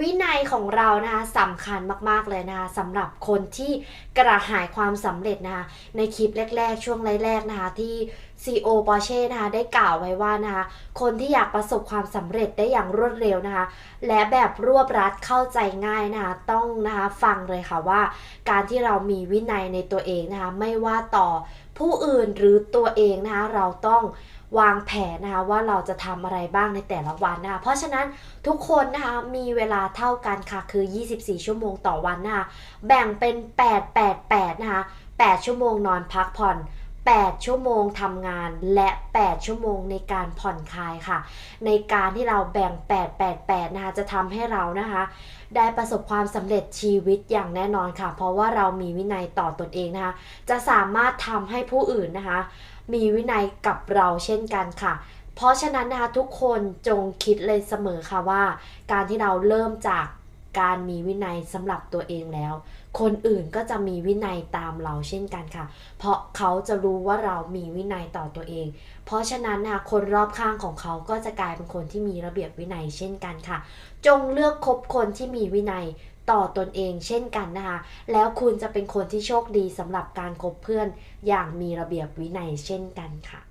วินัยของเรานะคะสำคัญมาก ๆ เลยนะคะสำหรับคนที่กระหายความสำเร็จนะคะในคลิปแรก ๆ ช่วงแรกๆนะคะที่ CEO p o r s c h e นะคะได้กล่าวไว้ว่านะคะคนที่อยากประสบความสำเร็จได้อย่างรวดเร็วนะคะ และแบบรวบรัดเข้าใจง่ายนะคะต้องนะคะฟังเลยค่ะว่า การที่เรามีวินัยในตัวเองนะคะไม่ว่าต่อผู้อื่นหรือตัวเองนะคะเราต้องวางแผนนะคะว่าเราจะทำอะไรบ้างในแต่ละวันนะคะเพราะฉะนั้นทุกคนนะคะมีเวลาเท่ากันค่ะคือ 24 ชั่วโมงต่อวันนะคะแบ่งเป็น 8 8 8 นะคะ8ชั่วโมงนอนพักผ่อน 8 ชั่วโมงทำงานและ 8 ชั่วโมงในการผ่อนคลายค่ะ ในการที่เราแบ่ง 8 8 8 นะคะจะทำให้เรานะคะ ได้ประสบความสำเร็จชีวิตอย่างแน่นอนค่ะ เพราะว่าเรามีวินัยต่อตนเองนะคะ จะสามารถทำให้ผู้อื่นนะคะ มีวินัยกับเราเช่นกันค่ะเพราะฉะนั้นนะคะทุกคนจงคิดเลยเสมอค่ะว่า การที่เราเริ่มจาก การมีวินัยสำหรับตัวเองแล้ว คนอื่นก็จะมีวินัยตามเราเช่นกันค่ะ เพราะเขาจะรู้ว่าเรามีวินัยต่อตัวเอง เพราะฉะนั้นนะคะคนรอบข้างของเขาก็จะกลายเป็นคนที่มีระเบียบวินัยเช่นกันค่ะ จงเลือกคบคนที่มีวินัยต่อตนเองเช่นกันนะคะ แล้วคุณจะเป็นคนที่โชคดีสำหรับการคบเพื่อนอย่างมีระเบียบวินัยเช่นกันค่ะ